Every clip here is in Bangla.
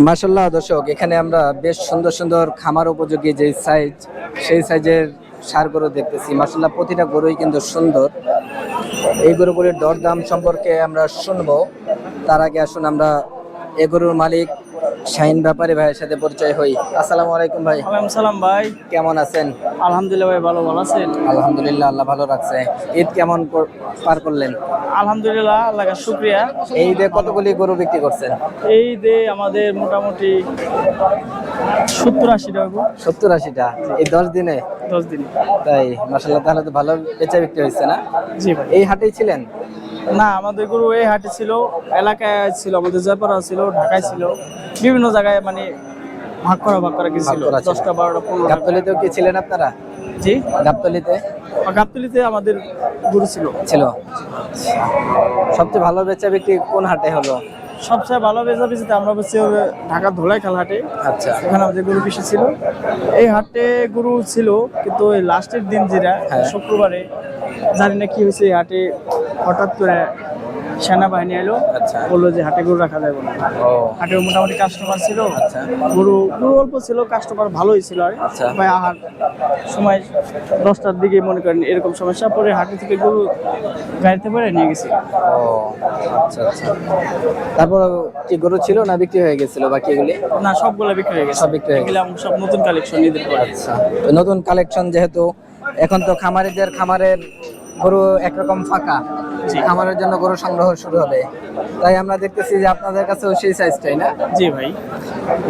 মাসাল্লাহ দর্শক, এখানে আমরা বেশ সুন্দর সুন্দর খামার উপযোগী যে সাইজ, সেই সাইজের সার গরু দেখতেছি। মাসাল্লাহ প্রতিটা গরুই কিন্তু সুন্দর। এই গরুগুলির দরদাম সম্পর্কে আমরা শুনব। তার আগে আসুন আমরা এ গরুর মালিক শাহিন ব্যাপারী ভাইয়ের সাথে পরিচয় হই। আসসালামু আলাইকুম ভাই। সালাম ভাই। কেমন আছেন? আলহামদুলিল্লাহ ভাই ভালো ভালো আছেন? আলহামদুলিল্লাহ আল্লাহ ভালো রাখছে। ঈদ কেমন পার করলেন? আলহামদুলিল্লাহ আল্লাহর শুক্রিয়া। এই ঈদে কতগুলি গরু বিক্রি করছেন? এই দে আমাদের মোটামুটি সত্তর আশি টাকা গো, সত্তর আশিটা এই দশ দিনে? দশ দিন। তাই মাসাল্লাহ তাহলে তো ভালো বেচা বিক্রি হয়েছে না? জি ভাই। এই হাটেই ছিলেন? না আমাদের গরু এই হাটে ছিল এলাকায় ছিল আমাদের জয়পাড়া ছিল ঢাকায় ছিল। বিভিন্ন জায়গায় মানে ভাগ করা ভাগ করা কিছু ছিল দশটা বারোটা পনেরো গাবতলিতেও কি ছিলেন আপনারা? জি? গাবতলিতে? গাবতলিতে আমাদের গরু ছিল। ছিল। সবচেয়ে ভালো বেচা বিক্রি কোন হাটে হলো? সবচেয়ে ভালো বেচা বেচিতে আমরা বেশি ঢাকা ধোলাই খাল হাটে। আচ্ছা। ওখানে আমাদের গরু বেশি ছিল। এই হাটে গরু ছিল কিন্তু ওই লাস্টের দিন যেটা হ্যাঁ। শুক্রবারে জানি না কি হয়েছে এই হাটে। হঠাৎ করে সেনাবাহিনী এলো আচ্ছা। বলল যে হাটে গরু রাখা যাবে না। হাটে মোটামুটি কাস্টমার ছিল আচ্ছা। গরু গরু অল্প ছিল কাস্টমার ভালোই ছিল আর। আচ্ছা। ভাই আহার সময় দশটার দিকে মনে করেন এরকম সমস্যা পরে হাটে থেকে গরু গাড়িতে করে নিয়ে গেছি। ও তারপর কি গরু ছিল না বিক্রি হয়ে গেছিল বাকি এগুলি না সবগুলো বিক্রি হয়ে গেছে। সব বিক্রি হয়ে গেছে। এগুলো সব নতুন কালেকশন ঈদের পরে। আচ্ছা। নতুন কালেকশন যেহেতু এখন তো খামারিদের খামারের গরু একরকম ফাঁকা খামারের জন্য গরু সংগ্রহ শুরু হবে। তাই আমরা দেখতেছি যে আপনাদের কাছে সেই সাইজ তাই না? জি ভাই।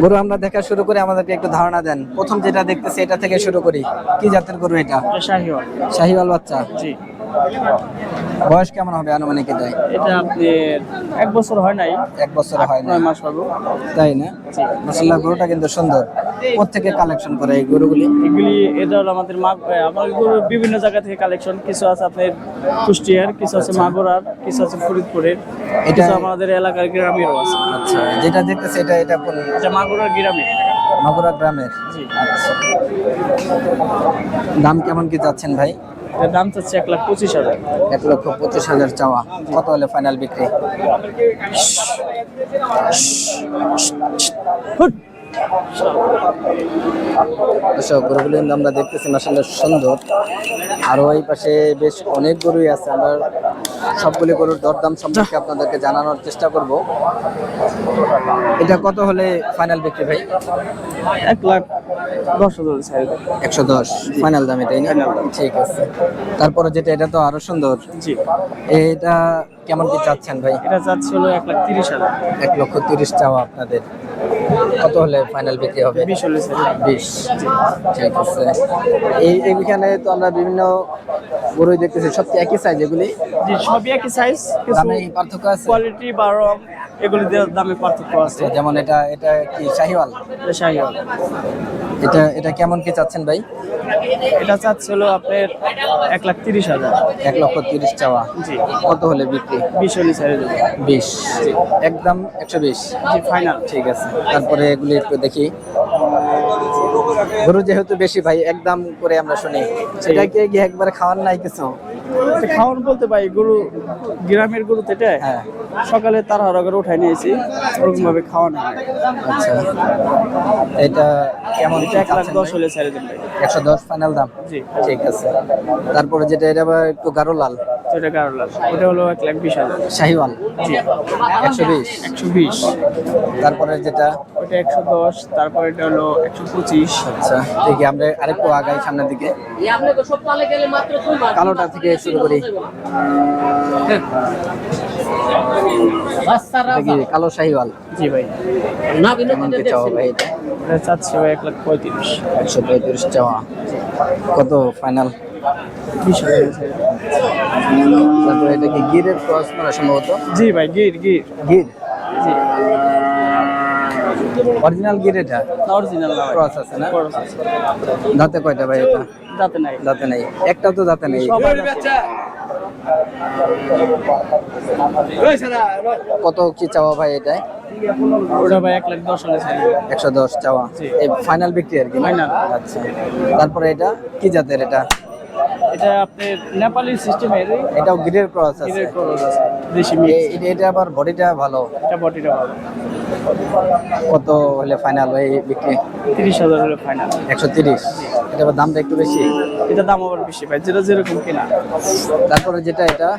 গরু আমরা দেখা শুরু করে আমাদেরকে একটু ধারণা দেন। প্রথম যেটা দেখতেছি এটা থেকে শুরু করি। কি জাতের গরু এটা? এটা শাহিওয়াল। শাহিওয়াল বাচ্চা। জি। বয়স কেমন হবে আনুমানিক এটাই এটা আপনি এক বছর হয় নাই। এক বছর হয় না নয় মাস পাবো তাই না? মাসাল্লাহ গরুটা কিন্তু সুন্দর। কোথেকে কালেকশন করে এই গরুগুলি? এগুলি এটা হলো আমাদের মা আমার গরু বিভিন্ন জায়গা থেকে কালেকশন কিছু আছে আপনার কুষ্টিয়ার কিছু আছে মাগুরার কিছু আছে ফরিদপুরের এটা- আমাদের এলাকার গ্রামেরও আছে। আচ্ছা যেটা দেখতেছি এটা এটা এটা মাগুরার গ্রামে মাগুরা গ্রামের? জি। আচ্ছা। দাম কেমন কি যাচ্ছেন ভাই? এটার দাম চাচ্ছে এক লাখ পঁচিশ হাজার। এক লক্ষ পঁচিশ হাজার চাওয়া। কত হলে ফাইনাল বিক্রি? দর্শক গরুগুলি কিন্তু আমরা দেখতেছি মাসাল্লাহ সুন্দর। আরও এই পাশে বেশ অনেক গরুই আছে। আমরা সবগুলি গরুর দরদাম সম্পর্কে আপনাদেরকে জানানোর চেষ্টা করব। এটা কত হলে ফাইনাল বিক্রি ভাই? এক লাখ দশ হাজার একশো দশ। ফাইনাল দাম এটাই না? ঠিক আছে। তারপরে যেটা এটা তো আরও সুন্দর। জি। এটা কেমন কি চাচ্ছেন ভাই? এটা এক লাখ তিরিশ হাজার। এক লক্ষ তিরিশ চাওয়া আপনাদের। কত হলে ফাইনাল বিক্রি হবে? বিশ হলে বিশ। ঠিক আছে। এই এইখানে তো আমরা বিভিন্ন গরুই দেখতেছি সবচেয়ে একই সাইজ এগুলি? সবই একই সাইজ দামে পার্থক্য আছে? কোয়ালিটি বা রং এগুলি দামে পার্থক্য আছে। যেমন এটা এটা কি শাহিওয়াল? এটা শাহিওয়াল। এটা এটা কেমন কি চাচ্ছেন ভাই? এটা চাচ্ছে হলো আপনার এক লাখ তিরিশ হাজার। এক লক্ষ তিরিশ চাওয়া। জি। কত হলে বিক্রি? বিশ হলে ছেড়ে দেবো বিশ। একদম একশো বিশ। জি ফাইনাল ঠিক আছে। তারপরে এগুলি একটু দেখি। গরু যেহেতু বেশি ভাই একদম করে আমরা শুনি। সেটা কি গিয়ে একবারে খাওয়ার নাই কিছু? খাওয়ান বলতে ভাই গরু গ্রামের গরু তো এটা হ্যাঁ। সকালে তাড়াহুড়া করে উঠাই নিয়েছি ওরকম ভাবে খাওয়ানো হয় আচ্ছা। এটা কেমন এক লাখ দশ হলে ছেড়ে দেবেন একশো দশ ফাইনাল দাম? জি। ঠিক আছে। তারপরে যেটা এটা আবার একটু গাঢ় লাল। এটা ওটা হলো এক লাখ বিশ হাজার। শাহিওয়াল। জি। একশো বিশ। একশো বিশ। তারপরে যেটা? ওটা একশো দশ তারপর এটা হলো একশো পঁচিশ। আচ্ছা দেখি আমরা আরেকটু আগাই সামনের দিকে। কালোটা থেকে শুরু করি। দেখি কালো শাহিওয়াল। জি ভাই। কেমন কি চাওয়া ভাই এটা? এটা চাচ্ছি ভাই এক লাখ পঁয়ত্রিশ। একশো পঁয়ত্রিশ চাওয়া। কত ফাইনাল? তারপরে এটা কি গিরের ক্রস মানে সম্ভবত? জি ভাই গির গির। গির? জি। অরিজিনাল গির এটা? অরিজিনাল ক্রস আছে না? আছে। দাঁতে কয়টা ভাই এটা? যাতে নাই। দাঁতে নেই। একটাও তো দাঁতে নেই। কত কি চাওয়া ভাই এটাই ওটা ভাই এক লাখ দশ হলে ছেড়ে দেবেন। একশো দশ চাওয়া। এই ফাইনাল বিক্রি আর কি? আচ্ছা। তারপরে এটা? কি জাতের এটা? এটা আপনার নেপালি সিস্টেমের এটাও গিরের ক্রস আছে। এর ক্রস আছে। দেশি মিক্স এটা- এটা আবার বডিটা ভালো। এটা বডিটা ভালো। কত হলে ফাইনাল হয় বিক্রি? তিরিশ হাজার হলে ফাইনাল একশো তিরিশ। এটা আবার দামটা একটু বেশি? এটা দাম আবার বেশি ভাই যেটা যেরকম কেনা। তারপরে যেটা এটা?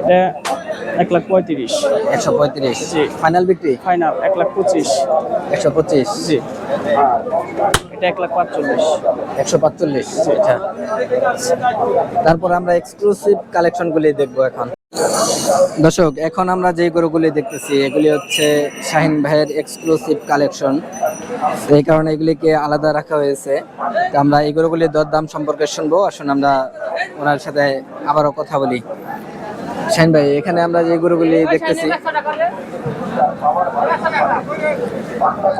এটা এক লাখ পঁয়ত্রিশ। একশো পঁয়ত্রিশ। জি। ফাইনাল বিক্রি? ফাইনাল এক লাখ পঁচিশ। একশো পঁচিশ। জি। এটা এক লাখ পাঁচচল্লিশ। একশো পাঁচচল্লিশ। আচ্ছা। তারপর আমরা এক্সক্লুসিভ কালেকশনগুলি দেখব এখন। দর্শক, এখন আমরা যে গরুগুলি দেখতেছি, এগুলি হচ্ছে শাহিন ভাইয়ের এক্সক্লুসিভ কালেকশন এই কারণে এগুলিকে আলাদা রাখা হয়েছে। আমরা এই গরুগুলির দরদাম সম্পর্কে শুনব। আসুন আমরা ওনার সাথে আবারও কথা বলি। শাহিন ভাই, এখানে আমরা যে গরুগুলি দেখতেছি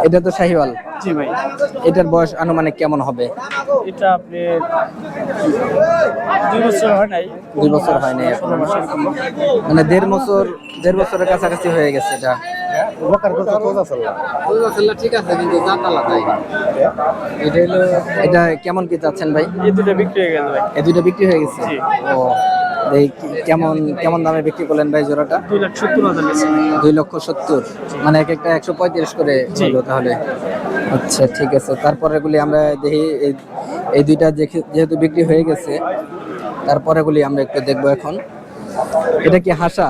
এটা তো শাহিওয়াল। জি ভাই। এটার বয়স আনুমানিক কেমন হবে? এটা আপনি দুই বছর হয় নাই। দুই বছর হয় নাই মাস মানে দেড় বছর দেড় বছরের কাছাকাছি হয়ে গেছে এটা। ঠিক আছে কিন্তু এটা হলো এটা কেমন কি চাচ্ছেন ভাই? এই দুটো বিক্রি হয়ে ভাই। এই দুইটা বিক্রি হয়ে গেছে? ও। এই কেমন কেমন দামে বিক্রি করলেন ভাই জোড়াটা? দুই লক্ষ সত্তর। মানে এক একটা একশো পঁয়ত্রিশ করে। হলো তাহলে। আচ্ছা ঠিক আছে। তারপরে গুলি আমরা দেখি এই দুইটা যেহেতু বিক্রি হয়ে গেছে তারপরে গুলি আমরা একটু দেখব এখন। এটা কি হাসা?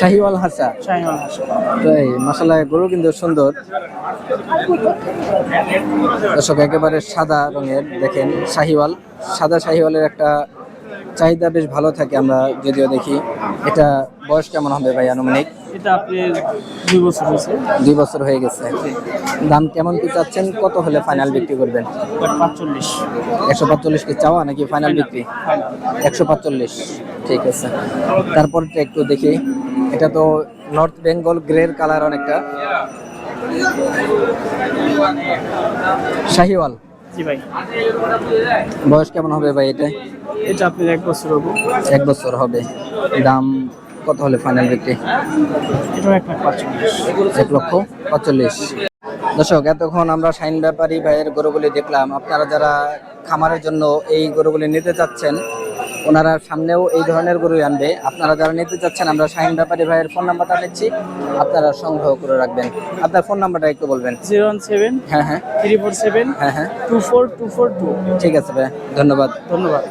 শাহিওয়াল হাসা? শাহিওয়াল হাসা। তাই মশলা গরু কিন্তু সুন্দর। দর্শক একেবারে সাদা রঙের দেখেন শাহিওয়াল। সাদা শাহিওয়ালের একটা চাহিদা বেশ ভালো থাকে আমরা যদিও দেখি। এটা বয়স কেমন হবে ভাই আনুমানিক? এটা আপনি দুই বছর হয়েছে। দুই বছর হয়ে গেছে। দাম কেমন কি চাচ্ছেন? কত হলে ফাইনাল বিক্রি করবেন? পাঁচচল্লিশ। একশো পাঁচচল্লিশ কি চাওয়া নাকি ফাইনাল বিক্রি? একশো পাঁচচল্লিশ। ঠিক আছে। তারপরটা একটু দেখি। এটা তো নর্থ বেঙ্গল গ্রের কালার অনেকটা। শাহিওয়াল। জি ভাই। বয়স কেমন হবে ভাই এটা? এটা আপনার এক বছর হবে। এক বছর হবে। দাম কত হলে ফাইনাল বিক্রি? এটা এক লাখ পাঁচচল্লিশ এক লক্ষ পাঁচচল্লিশ দর্শক এতক্ষণ আমরা শাইন ব্যাপারী ভাইয়ের গরুগুলি দেখলাম। আপনারা যারা খামারের জন্য এই গরুগুলি নিতে চাচ্ছেন ওনারা সামনেও এই ধরনের গরু আনবে। আপনারা যারা নিতে চাচ্ছেন আমরা শাহিন ব্যাপারী ভাইয়ের ফোন নাম্বারটা নিচ্ছি। আপনারা সংগ্রহ করে রাখবেন। আপনার ফোন নাম্বারটা একটু বলবেন। জিরো ওয়ান সেভেন হ্যাঁ হ্যাঁ। থ্রি ফোর সেভেন হ্যাঁ হ্যাঁ। Two four two four two. ঠিক আছে ভাই ধন্যবাদ। ধন্যবাদ।